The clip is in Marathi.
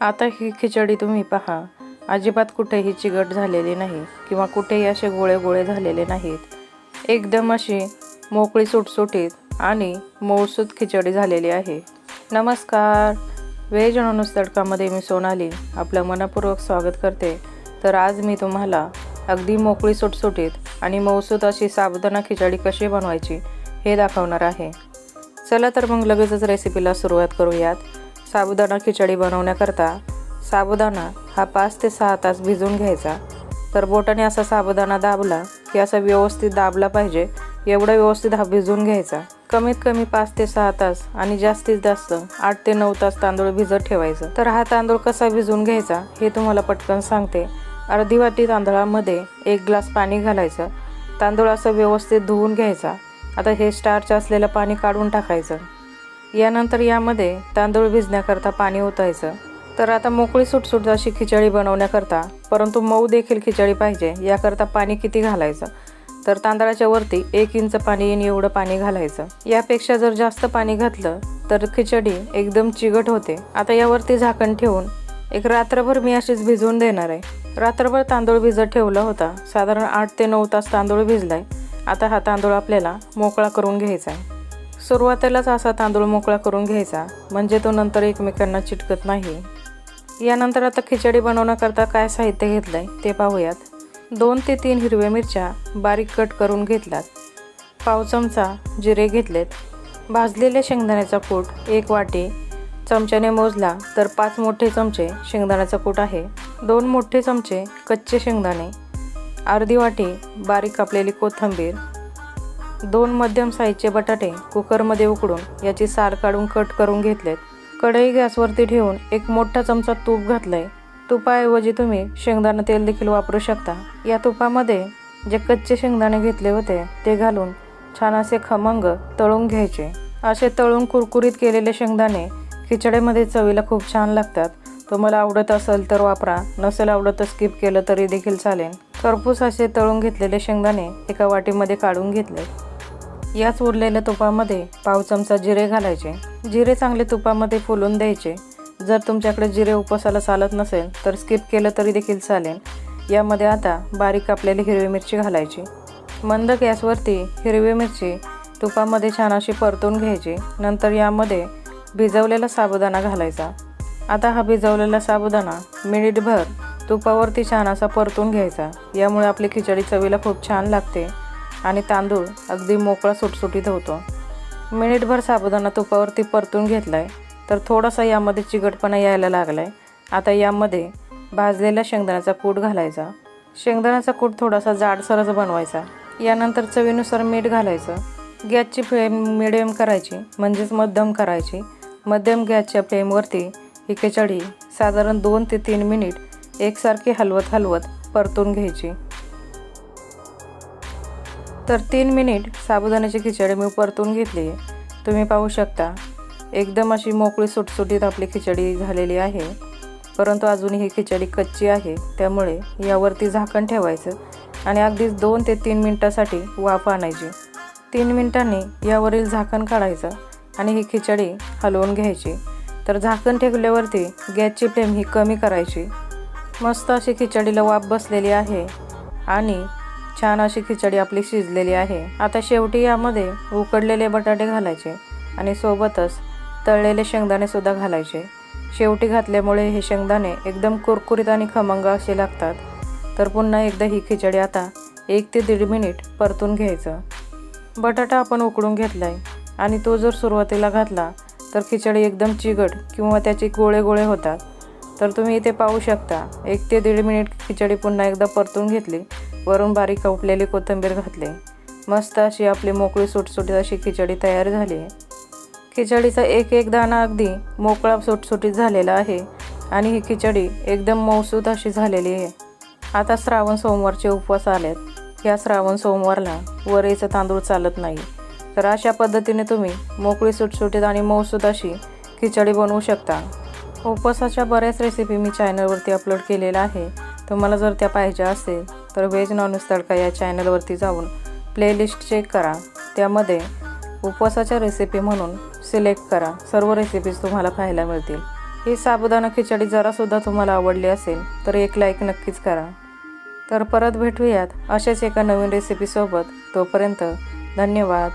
आता ही खिचडी तुम्ही पहा. अजिबात कुठेही चिगट झालेली नाही किंवा कुठेही असे गोळे गोळे झालेले नाहीत. एकदम अशी मोकळी सुटसुटीत आणि मऊसूत खिचडी झालेली आहे. नमस्कार. व्हेज नॉनव्हेज तडकामध्ये मी सोनाली आपलं मनपूर्वक स्वागत करते. तर आज मी तुम्हाला अगदी मोकळी सुटसुटीत आणि मऊसूत अशी साबुदाणा खिचडी कशी बनवायची हे दाखवणार आहे. चला तर मग लगेचच रेसिपीला सुरुवात करूयात. साबुदाणा खिचडी बनवण्याकरता साबुदाणा हा पाच ते सहा तास भिजवून घ्यायचा. तर बोटाने असा साबुदाणा दाबला की असा व्यवस्थित दाबला पाहिजे एवढा व्यवस्थित हा भिजवून घ्यायचा. कमीत कमी पाच ते सहा तास आणि जास्तीत जास्त आठ ते नऊ तास तांदूळ भिजत ठेवायचं. तर हा तांदूळ कसा भिजवून घ्यायचा हे तुम्हाला पटकन सांगते. अर्धी वाटी तांदळामध्ये एक ग्लास पाणी घालायचं. तांदूळ असं व्यवस्थित धुवून घ्यायचा. आता हे स्टार्च असलेलं पाणी काढून टाकायचं. यानंतर यामध्ये तांदूळ भिजण्याकरता पाणी ओतायचं. तर आता मोकळी सुटसुट अशी खिचडी बनवण्याकरता परंतु मऊ देखील खिचडी पाहिजे याकरता पाणी किती घालायचं? तर तांदळाच्या वरती एक इंच पाणी येईन एवढं पाणी घालायचं. यापेक्षा जर जास्त पाणी घातलं तर खिचडी एकदम चिगट होते. आता यावरती झाकण ठेवून एक रात्रभर मी अशीच भिजवून देणार आहे. रात्रभर तांदूळ भिजत ठेवला होता. साधारण आठ ते नऊ तास तांदूळ भिजलाय. आता हा तांदूळ आपल्याला मोकळा करून घ्यायचा आहे. सुरुवातीलाच असा तांदूळ मोकळा करून घ्यायचा म्हणजे तो नंतर एकमेकांना चिटकत नाही. यानंतर आता खिचडी बनवण्याकरता काय साहित्य घेतलं आहे ते पाहूयात. दोन ते तीन हिरव्या मिरच्या बारीक कट करून घेतल्यात पाव चमचा जिरे घेतलेत. भाजलेले शेंगदाण्याचा कूट एक वाटी. चमच्याने मोजला तर पाच मोठे चमचे शेंगदाण्याचा कूट आहे. दोन मोठे चमचे कच्चे शेंगदाणे. अर्धी वाटी बारीक कापलेली कोथिंबीर. दोन मध्यम साईजचे बटाटे कुकरमध्ये उकडून याची साल काढून कट करून घेतलेत. कढई गॅसवरती ठेवून एक मोठा चमचा तूप घातलंय. तुपाऐवजी तुम्ही शेंगदाणा तेल देखील वापरू शकता. या तुपामध्ये जे कच्चे शेंगदाणे घेतले होते ते घालून छान असे खमंग तळून घ्यायचे. असे तळून कुरकुरीत केलेले शेंगदाणे खिचडीमध्ये चवीला खूप छान लागतात. तुम्हाला आवडत असेल तर वापरा नसेल आवडत तर स्किप केलं तरी देखील चालेल. खरपूस असे तळून घेतलेले शेंगदाणे एका वाटीमध्ये काढून घेतले. याच उरलेल्या तुपामध्ये पाव चमचा जिरे घालायचे. जिरे चांगले तुपामध्ये फुलून द्यायचे. जर तुमच्याकडे जिरे उपवासाला चालत नसेल तर स्किप केलं तरी देखील चालेल. यामध्ये आता बारीक कापलेली हिरवी मिरची घालायची. मंद गॅसवरती हिरवी मिरची तुपामध्ये छान अशी परतून घ्यायची. नंतर यामध्ये भिजवलेला साबुदाणा घालायचा. आता हा भिजवलेला साबुदाणा मिनिटभर तुपावरती छान असा परतून घ्यायचा. यामुळे आपली खिचडी चवीला खूप छान लागते. आणि तांदूळ अगदी मोकळा सुटसुटीत होतो. मिनिटभर साबुदाणा तुपावरती परतून घेतला आहे तर थोडासा यामध्ये चिकटपणा यायला लागला आहे आता यामध्ये भाजलेला शेंगदाण्याचा कूट घालायचा. शेंगदाण्याचा कूट थोडासा जाडसरच बनवायचा. यानंतर चवीनुसार मीठ घालायचं. गॅसची फ्लेम मिडियम करायची म्हणजेच मध्यम करायची. मध्यम गॅसच्या फ्लेमवरती ही खिचडी साधारण दोन ते तीन मिनिट एकसारखी हलवत हलवत परतून घ्यायची. तर तीन मिनिट साबुदाण्याची खिचडी मी परतून घेतली. आहे तुम्ही पाहू शकता एकदम अशी मोकळी सुटसुटीत आपली खिचडी झालेली आहे. परंतु अजूनही ही खिचडी कच्ची आहे त्यामुळे यावरती झाकण ठेवायचं आणि अगदीच दोन ते तीन मिनटासाठी वाफ आणायची. तीन मिनिटांनी यावरील झाकण काढायचं आणि ही खिचडी हलवून घ्यायची. तर झाकण ठेवल्यावरती गॅसची फ्लेम ही कमी करायची. मस्त अशी खिचडीला वाफ बसलेली आहे आणि छान अशी खिचडी आपली शिजलेली आहे. आता शेवटी यामध्ये उकडलेले बटाटे घालायचे आणि सोबतच तळलेले शेंगदाणेसुद्धा घालायचे. शेवटी घातल्यामुळे हे शेंगदाणे एकदम कुरकुरीत आणि खमंग असे लागतात. तर पुन्हा एकदा ही खिचडी आता एक ते दीड मिनिट परतून घ्यायचं. बटाटा आपण उकडून घेतला आहे आणि तो जर सुरुवातीला घातला तर खिचडी एकदम चिगट किंवा त्याचे गोळे गोळे होतात. तर तुम्ही इथे पाहू शकता एक ते दीड मिनिट खिचडी पुन्हा एकदा परतून घेतली. वरून बारीक कापलेली कोथिंबीर घातली. मस्त अशी आपली मोकळी सुटसुटीत अशी खिचडी तयार झाली. आहे खिचडीचा एक एक दाणा अगदी मोकळा सुटसुटीत झालेला आहे आणि ही खिचडी एकदम मौसूद अशी झालेली आहे. आता श्रावण सोमवारचे उपवास आलेत. या श्रावण सोमवारला वरेचं तांदूळ चालत नाही. तर अशा पद्धतीने तुम्ही मोकळी सुटसुटीत आणि मौसूद अशी खिचडी बनवू शकता. उपवासाच्या बऱ्याच रेसिपी मी चॅनलवरती अपलोड केलेल्या आहे. तुम्हाला जर त्या पाहिजे असेल तर व्हेज नॉनव्हेज तडका या चॅनलवरती जाऊन प्लेलिस्ट चेक करा. त्यामध्ये उपवासाच्या रेसिपी म्हणून सिलेक्ट करा. सर्व रेसिपीज तुम्हाला पाहायला मिळतील. ही साबुदाणा खिचडी जरासुद्धा तुम्हाला आवडली असेल तर एक लाईक नक्कीच करा. तर परत भेटूयात अशाच एका नवीन रेसिपीसोबत तोपर्यंत धन्यवाद.